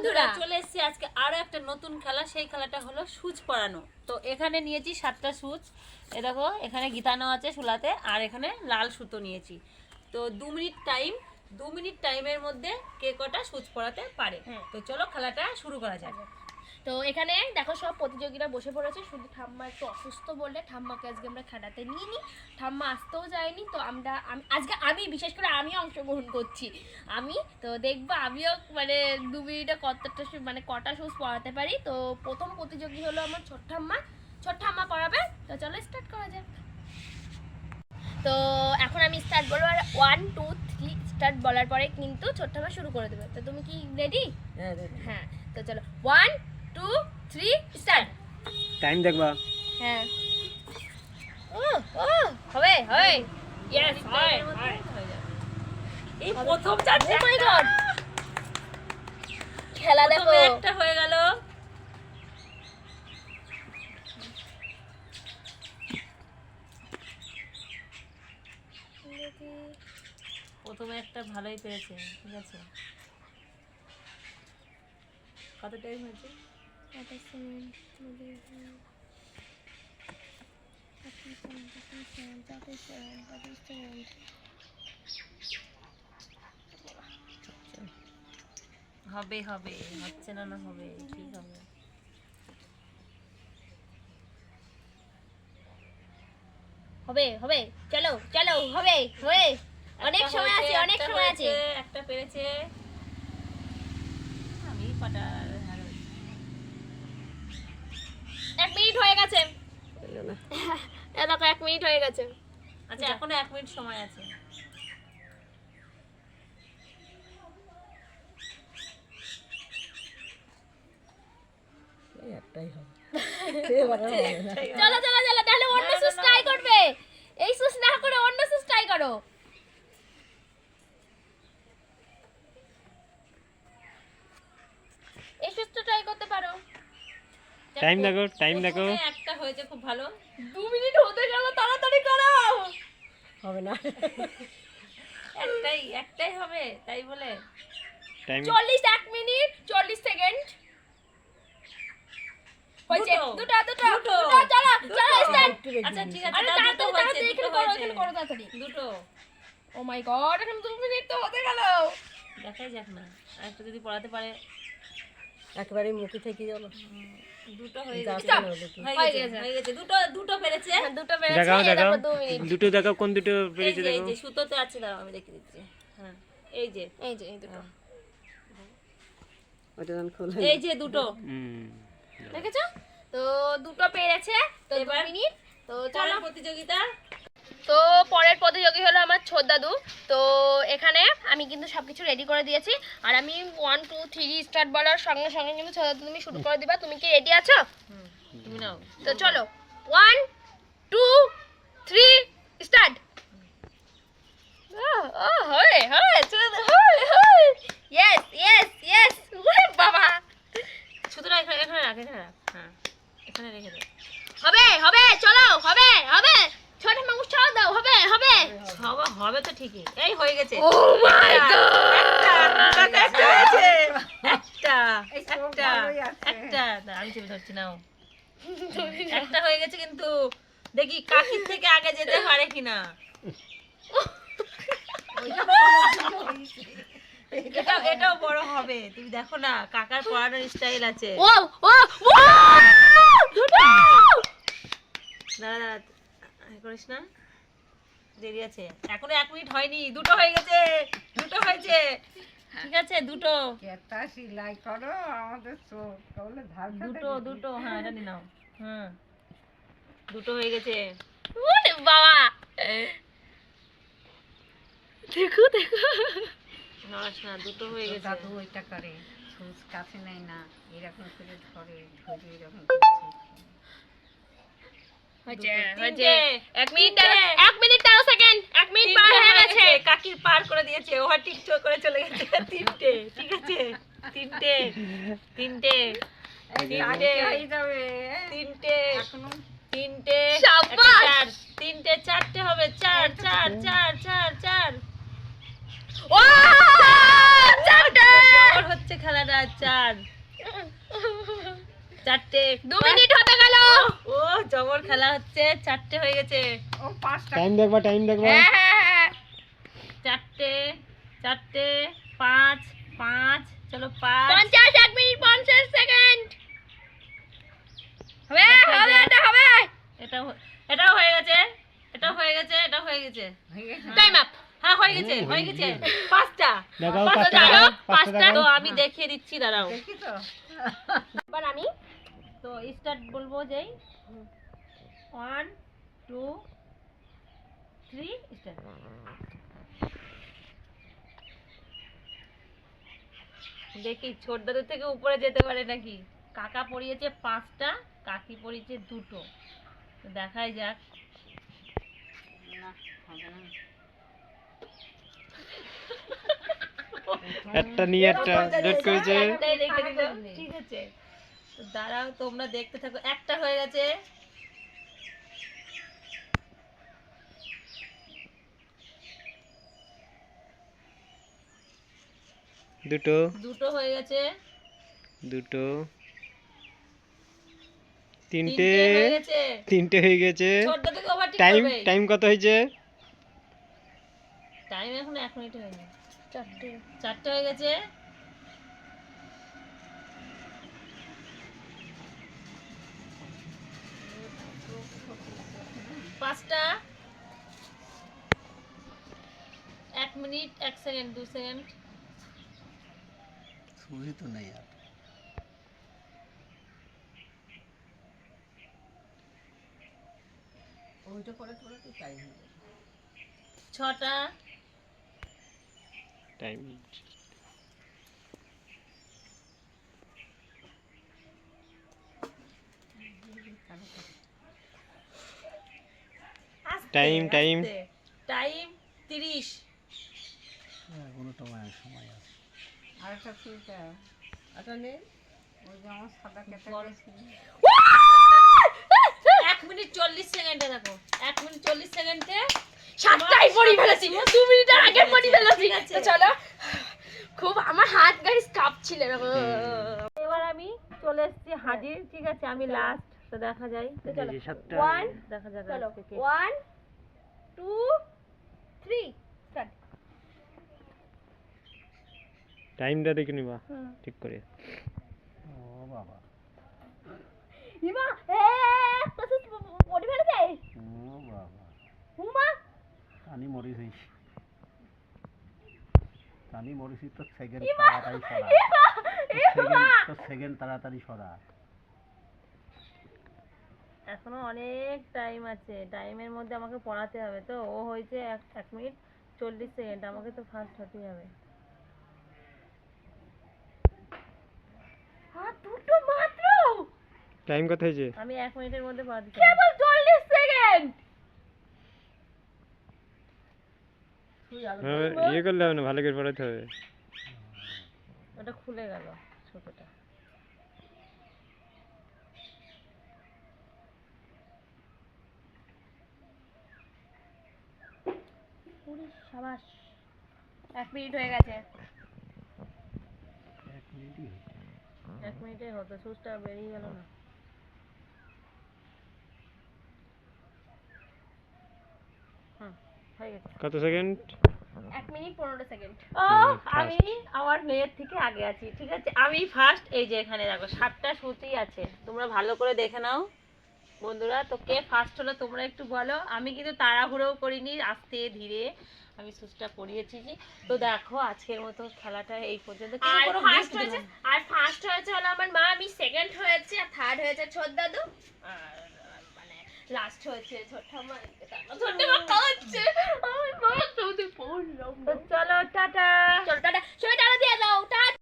বন্ধুরা চলে এসেছি আজকে আরও একটা নতুন খেলা সেই খেলাটা হলো সুচ পরানো। তো এখানে নিয়েছি সাতটা সুচ। এ দেখো এখানে গিতানো আছে সুলাতে আর এখানে লাল সুতো নিয়েছি। তো দু মিনিট টাইম দু মিনিট টাইমের মধ্যে কে কটা সুচ পরাতে পারে। হ্যাঁ। তো চলো খেলাটা শুরু করা যাক। তো এখানে দেখো সব প্রতিযোগীরা বসে পড়েছে। শুধু ঠাম্মা একটু অসুস্থ বলে ঠাম্মাকে আজকে আমরা খেলাতে নিয়ে নিই ঠাম্মা আসতেও যায়নি তো আমরা আমি আজকে আমি বিশেষ করে আমি অংশগ্রহণ করছি। আমি তো দেখব আমিও মানে দু মিনিটে কতটা মানে কটা শুজ পড়াতে পারি। তো প্রথম প্রতিযোগী হলো আমার ছোট ঠাম্মা। ছোট ঠাম্মা পড়াবে তো চলো স্টার্ট করা যাক। তো এখন আমি স্টার্ট বলব আর ওয়ান টু থ্রি স্টার্ট বলার পরে কিন্তু ছোট ঠাম্মা শুরু করে দেবে। তো তুমি কি রেডি হ্যাঁ তো চলো। One two three start. Time দেখবা। হ্যাঁ। ও ও হবে হবে ইয়েস হয়। এই প্রথম চারটে মাই গড খেলা দেখো। একটা হয়ে গেল। প্রথমে একটা ভালোই পেয়েছে ঠিক আছে। কত টাইম হয়েছে? হবে হবে হচ্ছে না না হবে ঠিক হবে হবে হবে চলো চলো হবে হবে অনেক সময় আছে অনেক সময় আছে। একটা পেরেছে আমি কটা হারাই। এক মিনিট হয়ে গেছে এ দেখো এক মিনিট হয়ে গেছে। আচ্ছা এখনও এক মিনিট সময় আছে। চলো চলো চলো তাহলে অন্য সুস ট্রাই করবে। এই সুস না করে অন্য সুস ট্রাই করো। এই সুসটা ট্রাই করতে পারো। টাইম দেখো টাইম দেখো। একটা হয়েছে খুব ভালো। দু মিনিট হতে গেল তাড়াতাড়ি করো হবে না একটাই একটাই হবে তাই বলে। চল্লিশ এক মিনিট চল্লিশ সেকেন্ড। হয়েছে দুটো, দুটো দুটো দুটো, দুটো চলো চলো স্টার্ট আচ্ছা ঠিক আছে আরে দাও, দুটো তাড়াতাড়ি তাড়াতাড়ি এখানে করো এখানে করো তাড়াতাড়ি। দুটো। ও মাই গড এখন দু মিনিট তো হতে গেল। দেখাই যাক না আরেকটা যদি পড়াতে পারে। একেবারে মুখে থেকে গেল দুটো হয়ে গেছে। করে হলো কি। হয়ে হয়ে গেছে। গেছে। হয়ে গেছে। দুটো দুটো পেরেছে। হ্যাঁ, দুটো পেরেছে দেখাও এই দেখাও। দেখো দু মিনিট। দুটো দেখাও কোন দুটো পেরেছে যে এই দেখো। যে সুতোতে আছে দাও আমি দেখে দিচ্ছি। হ্যাঁ এই যে। এই যে এই দুটো। ওটা যখন খোলা এই যে দুটো। হুম। দেখেছ? তো দুটো পেরেছে তো দু এবার মিনিট। তো চলো। প্রতিযোগিতা? তো পরের প্রতিযোগী হলো আমার ছোট দাদু। তো এখানে আমি কিন্তু সবকিছু রেডি করে দিয়েছি। আর আমি ওয়ান টু থ্রি স্টার্ট বলার সঙ্গে সঙ্গে কিন্তু ছোট দাদু তুমি শুরু করে দিবা। তুমি কি রেডি আছো? তো চলো ওয়ান টু থ্রি স্টার্ট বাবা। সুতরাং এখানে এখানে রাখ এখানে রাখ। হ্যাঁ এখানে রেখে দে। হবে হবে চলো হবে হবে। ছোট মানুষ ছাড় দাও হবে হবে। হবে হবে তো ঠিকই। এই হয়ে গেছে। ও মাই একটা একটা হয়েছে। একটা একটা একটা। আমি চেপে ধরছি নাও। একটা হয়ে গেছে কিন্তু দেখি কাকির থেকে আগে যেতে পারে কিনা। এটা এটাও বড় হবে। তুমি দেখো না কাকার পড়ানোর স্টাইল আছে। ও ও ও দাঁড়া দাঁড়া করিস না। দেরি আছে। এখনও এক মিনিট হয়নি দুটো হয়ে গেছে দুটো হয়েছে। ঠিক আছে দুটো। সিলাই করো আমাদের চোখ তাহলে ধার দুটো দুটো হ্যাঁ এটা নিয়ে নাও। হ্যাঁ দুটো হয়ে গেছে। ওরে বাবা! দেখো দেখো। নড়াস না দুটো হয়ে গেছে। দাদু ওইটা করে সুচ কাছে নেয় না এরকম করে ধরে ধরে এরকম হয়েছে হয়েছে। তিনটে, এক মিনিট এক মিনিট তেরো সেকেন্ড এক মিনিট পার হয়ে গেছে। গেছে কাকির পার করে দিয়েছে ও টিকটক করে চলে গেছে। তিনটে ঠিক আছে? তিনটে তিনটে তিনটে তিনটে তিনটে সাবাস! একটা চার তিনটে চারটে হবে চার চার চার চার চার। ও! চারটে! হচ্ছে খেলাটা চার। চারটে। দু মিনিট হতে গেল ও জবর খেলা হচ্ছে চারটে হয়ে গেছে। ও পাঁচটা। টাইম দেখবা টাইম দেখবা। হ্যাঁ হ্যাঁ হ্যাঁ চারটে চারটে পাঁচ পাঁচ চলো পাঁচ। পঞ্চাশ এক মিনিট পঞ্চাশ সেকেন্ড। হবে হবে এটা হবে। এটা এটাও হয়ে গেছে এটা হয়ে গেছে এটা হয়ে গেছে। হয়ে গেছে। টাইম আপ হ্যাঁ হয়ে গেছে হয়ে গেছে। পাঁচটা। পাঁচটা তো আমি দেখিয়ে দিচ্ছি দাঁড়াও। এবার আমি তো স্টার্ট বলব যেই ওয়ান টু থ্রি স্টার্ট দেখি ছোট দাদু থেকে উপরে যেতে পারে নাকি? কাকা পড়িয়েছে পাঁচটা কাকি পড়িয়েছে দুটো। তো দেখাই যাক। না হবে না। একটা নিয়ে একটা ডেট করেছে একটাই রেখে দিল ঠিক আছে তো দাঁড়াও তোমরা দেখতে থাকো। একটা হয়ে গেছে। দুটো। দুটো হয়ে গেছে। দুটো। তিনটে। তিনটে হয়ে গেছে। হয়ে গেছে। টাইম টাইম কত হয়েছে? টাইম এখন এক মিনিট হয়নি। চারটে। চারটে হয়ে গেছে। পাঁচটা। এক মিনিট এক সেকেন্ড দু সেকেন্ড। সুজি তো নেই আর। ওইটা করে করে তো টাইম হয়ে ছটা। টাইম টাইম টাইম টাইম তিরিশ। এখনও তোমার সময় আছে। আর একটা ফিল্টার। আটা নেই ওই যে আমার সাদা কেটে বড়। এক মিনিট চল্লিশ সেকেন্ডে দেখো। এক মিনিট চল্লিশ সেকেন্ডে সাতটাই পড়ি ফেলেছি। দু মিনিটের আগে পড়ি ফেলেছি। চলো। খুব আমার হাত গাড়ি কাঁপছিল। এবার আমি চলে এসেছি হাজির ঠিক আছে? আমি লাস্ট তো দেখা যায়। তো চলো। ওয়ান দেখা যাক ওয়ান টু থ্রি স্টার্ট টাইমটা দেখে নিবা। ঠিক করে। ও বাবা ইমা এ পড়ি ফেলেছে ও বাবা হুমা টানি মরিস হইস টানি মরিস তো সেকেন্ড তাড়াতাড়ি সরা। সেকেন্ড তো সেকেন্ড তাড়াতাড়ি সরা। এখনও অনেক টাইম আছে। টাইমের মধ্যে আমাকে পড়াতে হবে তো। ও হয়েছে এক এক মিনিট চল্লিশ সেকেন্ড আমাকে তো ফার্স্ট হতেই হবে। দুটো মাত্র? টাইম কত হয়েছে আমি এক মিনিটের মধ্যে পড়াতে চাই। কেবল চল্লিশ সেকেন্ড হ্যাঁ, ইয়ে করলে হবে না ভালো করে পড়াতে হবে। ওটা খুলে গেল ছোটটা। সাবাস। এক মিনিট হয়ে গেছে। এক মিনিটই হয়েছে এক মিনিটে হতো সুচটা বেরিয়ে গেল না। হুম হয়ে গেছে। কত সেকেন্ড? এক মিনিট পনেরো সেকেন্ড। ও আমি আমার মেয়ের থেকে আগে আছি ঠিক আছে? আমি ফার্স্ট এই যে এখানে দেখো সাতটা সুতি আছে। তোমরা ভালো করে দেখে নাও। বন্ধুরা তো কে ফার্স্ট হলো তোমরা একটু বলো। আমি কিন্তু তাড়াহুড়োও করিনি আস্তে ধীরে আমি সুচটা পরিয়েছি তো দেখো আজকের মতো খেলাটা এই পর্যন্ত। আর ফার্স্ট হয়েছে আর ফার্স্ট হয়েছে হলো আমার মা আমি সেকেন্ড হয়েছে আর থার্ড হয়েছে ছোট দাদু। আর মানে লাস্ট হয়েছে ছোট ঠাম্মা ছোট মা হচ্ছে আমি মা সৌদি পড়লাম চলো টাটা। চলো টাটা। সবাই টাটা দিয়ে দাও টাটা।